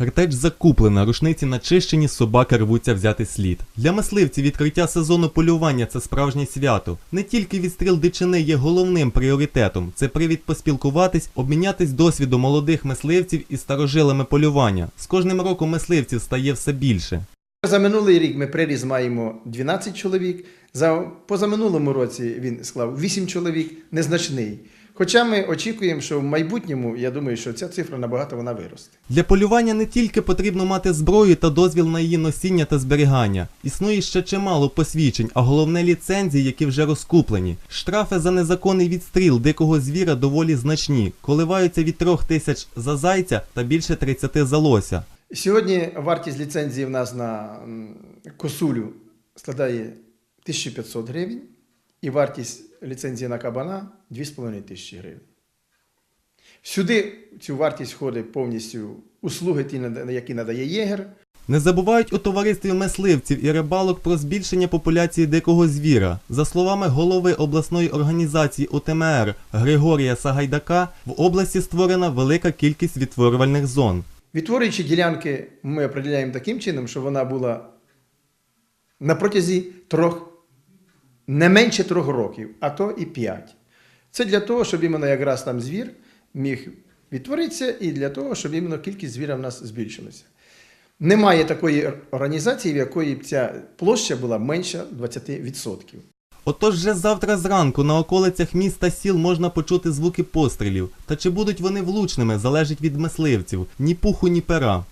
Картеч закуплена, рушниці начищені, собаки рвуться взяти слід. Для мисливців відкриття сезону полювання це справжнє свято. Не тільки відстріл дичини є головним пріоритетом, це привід поспілкуватись, обмінятись досвідом молодих мисливців і старожилами полювання. З кожним роком мисливців стає все більше. За минулий рік ми приріз маємо 12 чоловік. За позаминулому році він склав 8 чоловік, незначний. Хоча ми очікуємо, що в майбутньому, я думаю, що ця цифра набагато вона виросте. Для полювання не тільки потрібно мати зброю та дозвіл на її носіння та зберігання. Існує ще чимало посвідчень, а головне ліцензії, які вже розкуплені. Штрафи за незаконний відстріл дикого звіра доволі значні, коливаються від 3 тисяч за зайця та більше 30 за лося. Сьогодні вартість ліцензії в нас на косулю складає 1500 гривень, і вартість ліцензії на кабана 2500 гривень. Сюди цю вартість входить повністю услуги, які надає єгер, Не забувають у товаристві мисливців і рибалок про збільшення популяції дикого звіра. За словами голови обласної організації УТМР Григорія Сагайдака, в області створена велика кількість відтворювальних зон. Відтворюючи ділянки, ми определяємо таким чином, щоб вона була на протязі трьох, не менше трьох років, а то і п'ять. Це для того, щоб іменно якраз там звір міг відтворитися, і для того, щоб іменно кількість звіра в нас збільшилася. Немає такої організації, в якої б ця площа була менша 20%. Отож вже завтра зранку на околицях міст та сіл можна почути звуки пострілів. Та чи будуть вони влучними, залежить від мисливців. Ні пуху, ні пера.